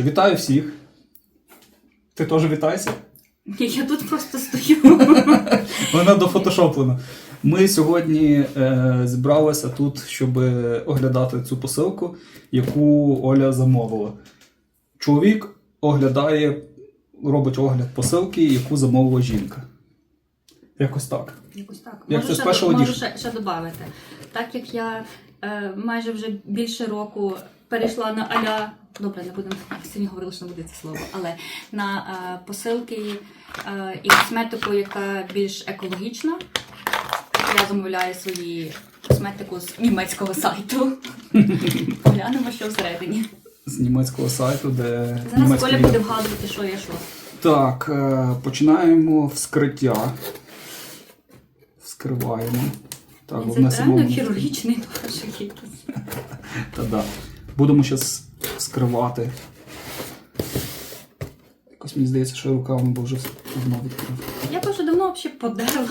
Вітаю всіх. Ти теж вітайся. Ні, я тут просто стою. Вона дофотошоплена. Ми сьогодні е, зібралися тут, щоб оглядати цю посилку, яку Оля замовила. Чоловік оглядає, робить огляд посилки, яку замовила жінка. Якось так. Якось так. Як можу це ще, можу ще, ще додати. Так як я е, майже вже більше року перейшла на аля. Добре, не будемо сьогодні говорили, що не буде це слово, але на е, посилки е, і косметику, яка більш екологічна. Я замовляю свої косметику з німецького сайту. Поглянемо, що всередині. З німецького сайту, де Зараз Коля буде вгадувати, що є що. Так, е, починаємо вскриття. Вскриваємо. Так, Це головне реально самому- хірургічний нож якийсь. Та да. Будемо зараз вскривати. Якось мені здається, що руками бо вже давно відкрив. Я б вже давно взагалі подерла.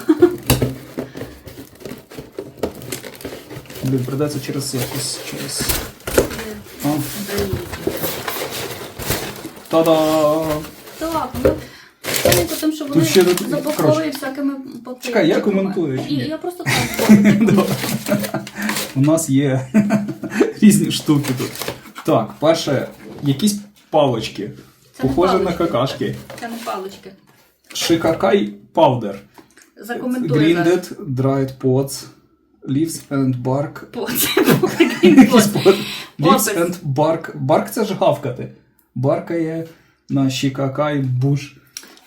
Блін, придеться через якось через. А, та-да! Так, ну тому тому що вони ще тут- запаковують всякими папірчиками. Чекай, я коментую, чи І, ні? я просто так говорю. У нас є різні штуки тут. Так, перше, якісь палички. Це не Похоже на палички. какашки. Це не палички. Шикакай паудер. Закоментуй зараз. Grinded, dried pods, leaves and bark. По, це був такий Якийсь Leaves Опис. and bark. Барк це ж гавкати. Баркає на шикакай буш.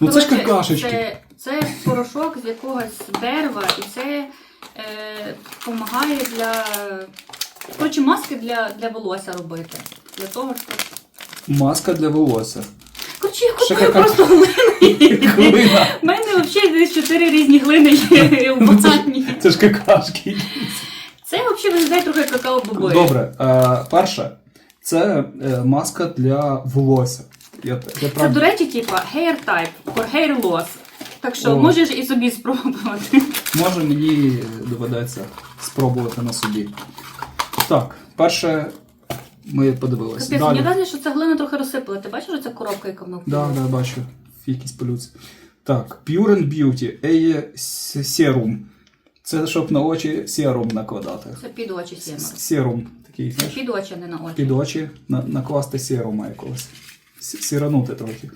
Ну це ж Коротше, какашечки. Це, це порошок з якогось дерева, і це е, допомагає для. Коротше, маски для, для волосся робити. Для того, щоб. Маска для волосся. Коротше, я купую кака- просто глини. У мене взагалі десь чотири різні глини є в багатні. Це ж какашки. Це взагалі виглядає трохи какао бобою. Добре, е, перше, це е, маска для волосся. Я, я Це, правда- до речі, типа hair type or hair loss. Так що О. можеш і собі спробувати. Може мені доведеться спробувати на собі. Так, перше ми подивилися. Капець, Далі. мені враження, що ця глина трохи розсипала. Ти бачиш, що ця коробка, яка в Да, да, бачу. Якісь полюці. Так, Pure and Beauty Eye Serum. Це щоб на очі серум накладати. Це під очі С- Серум такий, Це знаєш, під очі, а не на очі. під очі на, накласти серума якогось. С- Сіранути трохи.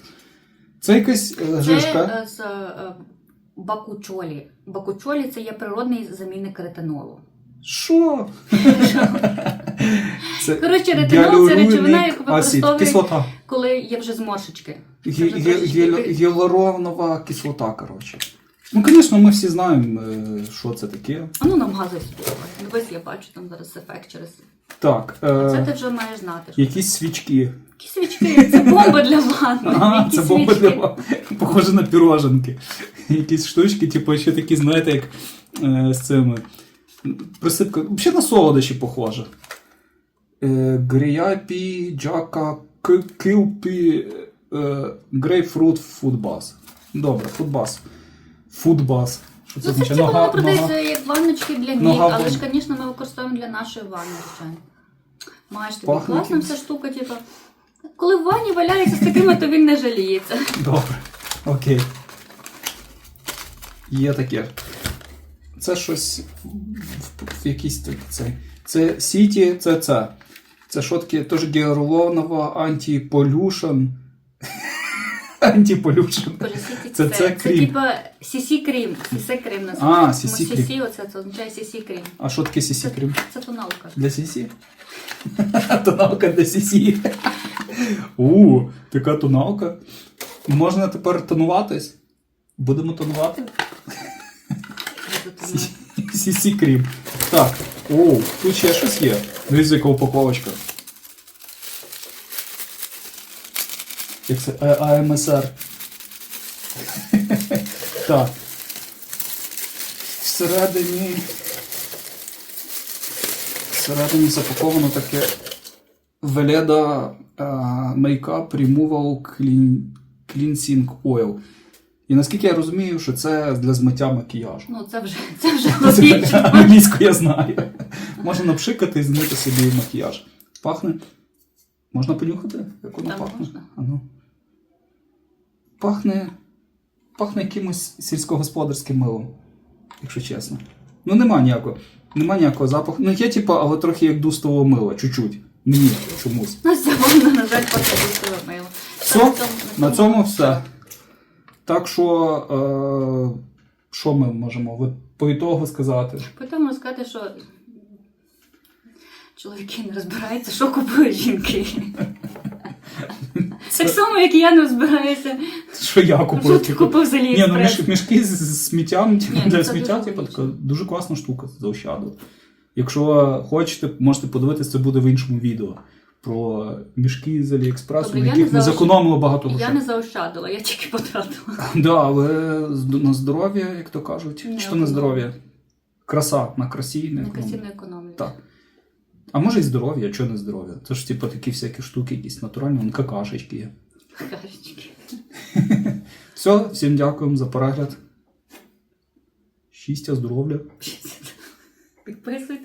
Це якась е, Це жишка. е, з е, бакучолі. Бакучолі це є природний замінник ретинолу. Що? Це Коротше, ретинол це речовина, яку асид, використовують, кислота. коли є вже зморшечки. Це вже трошечки гіал- Гіалуронова кислота, коротше. Ну, звісно, ми всі знаємо, е, що це таке. А ну нам газуй собі. Дивись, я бачу там зараз ефект через. Так, Це е, ти вже маєш знати. що- якісь свічки. Які свічки? Це бомба для ванни. Ага, Які це бомба свічки? для. Похоже на піроженки. Якісь штучки, типу, ще такі, знаєте, як е, з цими. Присипка. Взагалі на солодощі похоже. Е, Гріяпі, джака, килпі, е, грейпфрут, фудбас. Добре, фудбас. Фудбас. Що це Ну, це типу воно продається як ванночки для ніг, Нога але ж, звісно, ми використовуємо для нашої ванни, звичайно. Маєш тобі Пахне класна якимось. вся штука, типу. Коли в ванні валяється з такими, то він не жаліється. Добре. Окей. Є таке. Це щось в, якійсь цей. Це Сіті, це це. Це що таке? Теж гіалуронова антиполюшн. Антиполюшн. Боже, Це- це, це це, крім. типа сісі крім. Сісі крім А, називається. сісі Тому крім. Сісі, оце це означає сісі крім. А що таке сісі крім? Це тоналка. Для сісі? Тоналка для сісі. У, така тоналка. Можна тепер тонуватись? Будемо тонувати? Тональна. Крім. Так. О, тут ще щось є. Дивіться, яка упаковочка. Як це? Е, АМСР. так. Всередині. Всередині запаковано таке Veleda е, Makeup Removal Clean, Cleansing Oil. І наскільки я розумію, що це для змиття макіяжу. Ну, це вже, це вже логічно. Англійську я знаю. Можна напшикати і змити собі макіяж. Пахне. Можна понюхати, як воно Так, пахне? можна. А ну. Пахне. Пахне якимось сільськогосподарським милом, якщо чесно. Ну, нема ніякого. Нема ніякого запаху. Ну, є, типу, але трохи як дустового мила, чуть-чуть. Мені чомусь. Ну, сьогодні, на жаль, поки дустове мило. Все, на цьому все. Так що, е, що ми можемо по ітогу сказати? Потім можу сказати, що чоловіки не розбираються, що купують жінки. Так само, як і я не розбираюся, Що я що ти купив з Ні, ну мішки з, сміттям ну, для сміття, типу, така дуже класна штука заощаду. Якщо хочете, можете подивитися, це буде в іншому відео. Про мішки з Аліекспресу, на яких не ми заощ- зекономили багато Я не заощадила, я тільки потратила. Да, але на здоров'я, як то кажуть. Не Чи то на здоров'я? Краса на красі, не На красивну економію. Так. А може і здоров'я, чого не здоров'я? Це ж типу такі всякі штуки, якісь натуральні, вон какашечки є. Кажечки. Все, всім дякуємо за перегляд. Щастя, здоров'я. Підписуйтесь.